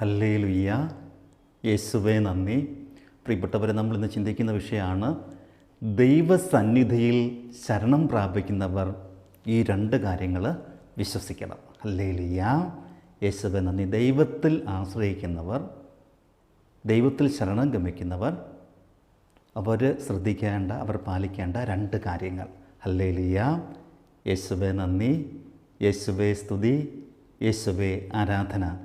Hallelujah. യേശുവേ നന്ദി. പ്രിയപ്പെട്ടവരെ നമ്മൾ ഇന്ന് ചിന്തിക്കുന്ന വിഷയമാണ് ദൈവസന്നിധിയിൽ ശരണം പ്രാപിക്കുന്നവർ ഈ രണ്ട് കാര്യങ്ങൾ വിശ്വസിക്കണം. ഹല്ലേ ലുയ്യ യേശുവേ നന്ദി. ദൈവത്തിൽ ആശ്രയിക്കുന്നവർ ദൈവത്തിൽ ശരണം ഗമിക്കുന്നവർ അവർ ശ്രദ്ധിക്കേണ്ട അവർ പാലിക്കേണ്ട രണ്ട് കാര്യങ്ങൾ. ഹല്ലേ ലുയ്യ യേശുവേ നന്ദി. യേശുവേ സ്തുതി. യേശുവേ ആരാധന.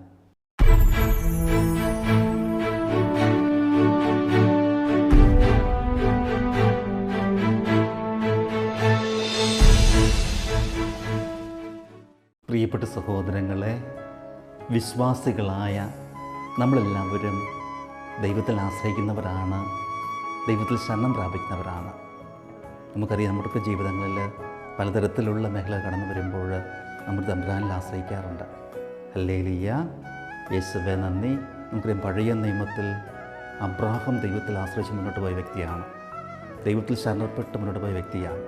പ്രിയപ്പെട്ട സഹോദരങ്ങളെ വിശ്വാസികളായ നമ്മളെല്ലാവരും ദൈവത്തിൽ ആശ്രയിക്കുന്നവരാണ് ദൈവത്തിൽ ശരണം പ്രാപിക്കുന്നവരാണ്. നമുക്കറിയാം നമ്മുടെ ജീവിതങ്ങളിൽ പലതരത്തിലുള്ള മേഖല കടന്നു വരുമ്പോൾ നമ്മൾ തമ്പ്രാനിൽ ആശ്രയിക്കാറുണ്ട്. അല്ലേലിയ യേശുവെ നന്ദി. നമുക്കറിയാം പഴയ നിയമത്തിൽ അബ്രാഹം ദൈവത്തിൽ ആശ്രയിച്ച് മുന്നോട്ട് പോയ വ്യക്തിയാണ്. ദൈവത്തിൽ ശരണപ്പെട്ട് മുന്നോട്ട് പോയ വ്യക്തിയാണ്.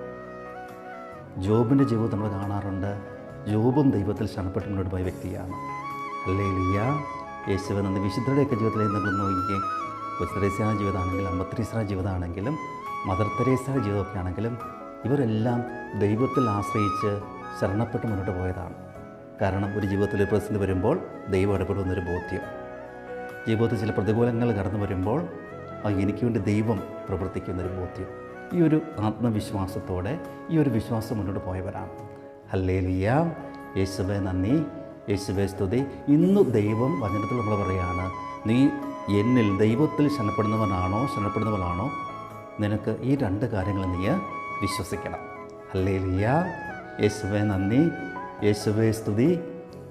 ജോബിന്റെ ജീവിതം നമ്മൾ കാണാറുണ്ട്. ജോബും ദൈവത്തിൽ ശരണപ്പെട്ട് മുന്നോട്ട് പോയ വ്യക്തിയാണ്. അല്ലേ ലിയ യേശുവൻ എന്ന വിശുദ്ധരുടെയൊക്കെ ജീവിതത്തിൽ നമ്മൾ നോക്കിക്കേ കൊച്ചുത്രേസ്യ ജീവിതമാണെങ്കിലും അമ്പത്രീസ്ര ജീവിതമാണെങ്കിലും മദർ തെരേസയുടെ ജീവിതമൊക്കെ ആണെങ്കിലും ഇവരെല്ലാം ദൈവത്തിൽ ആശ്രയിച്ച് ശരണപ്പെട്ട് മുന്നോട്ട് പോയതാണ്. കാരണം ഒരു ജീവിതത്തിൽ പ്രതിസന്ധി വരുമ്പോൾ ദൈവം ഇടപെടുന്നൊരു ബോധ്യം. ജീവിതത്തിൽ ചില പ്രതികൂലങ്ങൾ കടന്നു വരുമ്പോൾ എനിക്ക് വേണ്ടി ദൈവം പ്രവർത്തിക്കുന്നൊരു ബോധ്യം. ഈ ഒരു ആത്മവിശ്വാസത്തോടെ ഈ ഒരു വിശ്വാസം മുന്നോട്ട് പോയവരാണ്. ഹല്ലേലിയ. യേശുവെ നന്ദി. യേശുവെ സ്തുതി. ഇന്ന് ദൈവം വചനത്തിൽ നമ്മൾ പറയുകയാണ് നീ എന്നിൽ ദൈവത്തിൽ ശരണപ്പെടുന്നവനാണോ ശരണപ്പെടുന്നവളാണോ? നിനക്ക് ഈ രണ്ട് കാര്യങ്ങൾ നീ വിശ്വസിക്കണം. ഹല്ലേലിയ. യേശുവെ നന്ദി. യേശുവെ സ്തുതി.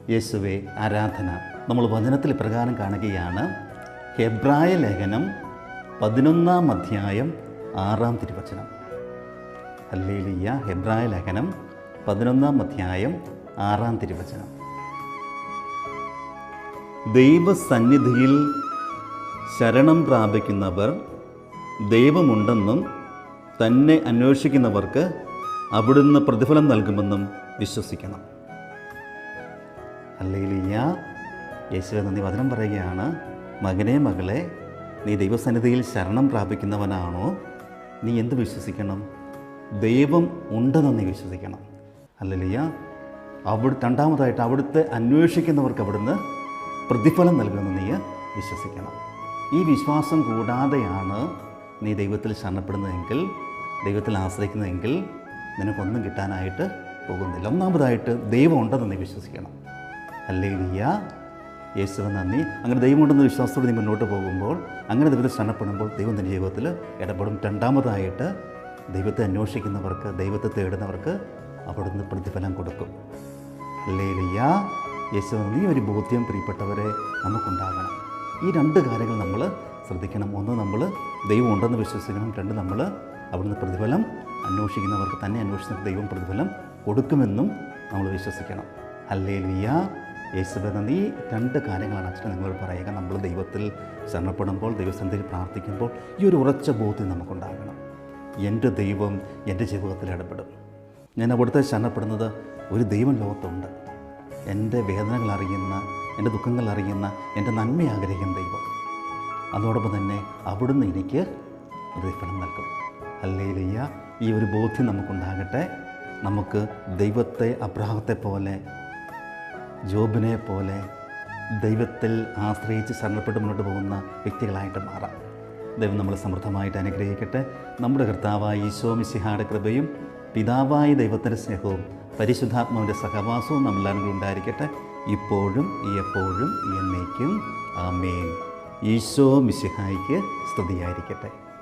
യേശുവെ ആരാധന. നമ്മൾ വചനത്തിൽ പ്രകാരം കാണുകയാണ് ഹെബ്രായ ലേഖനം പതിനൊന്നാം അധ്യായം ആറാം തിരുവചനം. ഹല്ലേലിയ. ഹെബ്രായ ലേഖനം പതിനൊന്നാം അധ്യായം ആറാം തിരുവചനം. ദൈവസന്നിധിയിൽ ശരണം പ്രാപിക്കുന്നവർ ദൈവമുണ്ടെന്നും തന്നെ അന്വേഷിക്കുന്നവർക്ക് അവിടുന്ന് പ്രതിഫലം നൽകുമെന്നും വിശ്വസിക്കണം. ഹല്ലേലിയ യേശുവെ നന്ദി. വചനം പറയുകയാണ് മകനെ മകളെ നീ ദൈവസന്നിധിയിൽ ശരണം പ്രാപിക്കുന്നവനാണോ? നീ എന്ത് വിശ്വസിക്കണം? ദൈവം ഉണ്ടെന്ന് നീ വിശ്വസിക്കണം. ഹല്ലേലിയ അവിടെ രണ്ടാമതായിട്ട് അവിടുത്തെ അന്വേഷിക്കുന്നവർക്ക് അവിടുന്ന് പ്രതിഫലം നൽകുമെന്ന് നീ വിശ്വസിക്കണം. ഈ വിശ്വാസം കൂടാതെയാണ് നീ ദൈവത്തിൽ ശരണപ്പെടുന്നതെങ്കിൽ ദൈവത്തിൽ ആശ്രയിക്കുന്നതെങ്കിൽ നിനക്കൊന്നും കിട്ടാനായിട്ട് പോകുന്നില്ല. ഒന്നാമതായിട്ട് ദൈവം ഉണ്ടെന്ന് നീ വിശ്വസിക്കണം. അല്ലേലിയ യേശുവ നന്ദി. അങ്ങനെ ദൈവമുണ്ടെന്ന വിശ്വാസത്തോടെ നീ മുന്നോട്ട് പോകുമ്പോൾ അങ്ങനെ ദൈവത്തിൽ ശരണപ്പെടുമ്പോൾ ദൈവം നിന്റെ ജീവിതത്തിൽ ഇടപെടും. രണ്ടാമതായിട്ട് ദൈവത്തെ അന്വേഷിക്കുന്നവർക്ക് ദൈവത്തെ തേടുന്നവർക്ക് അവിടുന്ന് പ്രതിഫലം കൊടുക്കും. അല്ലേ ലയ്യ യേശു നീ ഒരു ബോധ്യം പ്രിയപ്പെട്ടവരെ നമുക്കുണ്ടാകണം. ഈ രണ്ട് കാര്യങ്ങൾ നമ്മൾ ശ്രദ്ധിക്കണം. ഒന്ന് നമ്മൾ ദൈവം ഉണ്ടെന്ന് വിശ്വസിക്കണം. രണ്ട് നമ്മൾ അവിടുന്ന് പ്രതിഫലം അന്വേഷിക്കുന്നവർക്ക് തന്നെ അന്വേഷിക്കുന്ന ദൈവം പ്രതിഫലം കൊടുക്കുമെന്നും നമ്മൾ വിശ്വസിക്കണം. അല്ലേ ലിയ യേശുബ ഈ രണ്ട് കാര്യങ്ങളാണ് അച്ഛൻ നിങ്ങളോട് പറയുക. നമ്മൾ ദൈവത്തിൽ ശരണപ്പെടുമ്പോൾ ദൈവസന്നിധിയിൽ പ്രാർത്ഥിക്കുമ്പോൾ ഈ ഒരു ഉറച്ച ബോധ്യം നമുക്കുണ്ടാകണം. എന്റെ ദൈവം എന്റെ ജീവിതത്തിൽ ഇടപെടും. ഞാൻ അവിടുത്തെ ശരണപ്പെടുന്നത് ഒരു ദൈവം ലോകത്തുണ്ട്. എന്റെ വേദനകൾ അറിയുന്ന എന്റെ ദുഃഖങ്ങൾ അറിയുന്ന എന്റെ നന്മ ആഗ്രഹിക്കുന്ന ദൈവം. അതോടൊപ്പം തന്നെ അവിടുന്ന് എനിക്ക് പ്രതിഫലം നൽകും. അല്ലേലിയ ഈ ഒരു ബോധ്യം നമുക്കുണ്ടാകട്ടെ. നമുക്ക് ദൈവത്തെ അബ്രാഹത്തെ പോലെ ജോബിനെ പോലെ ദൈവത്തിൽ ആശ്രയിച്ച് ശരണപ്പെട്ട് മുന്നോട്ട് പോകുന്ന വ്യക്തികളായിട്ട് മാറാം. ദൈവം നമ്മളെ സമൃദ്ധമായിട്ട് അനുഗ്രഹിക്കട്ടെ. നമ്മുടെ കർത്താവായ ഈശോ മിശിഹായുടെ കൃപയും പിതാവായ ദൈവത്തിന്റെ സ്നേഹവും പരിശുദ്ധാത്മാവിന്റെ സഹവാസവും നമ്മളെല്ലാവരും ഉണ്ടായിരിക്കട്ടെ ഇപ്പോഴും എപ്പോഴും എന്നേക്കും. ആമേൻ. ഈശോ മിശിഹായിക്ക് സ്തുതിയായിരിക്കട്ടെ.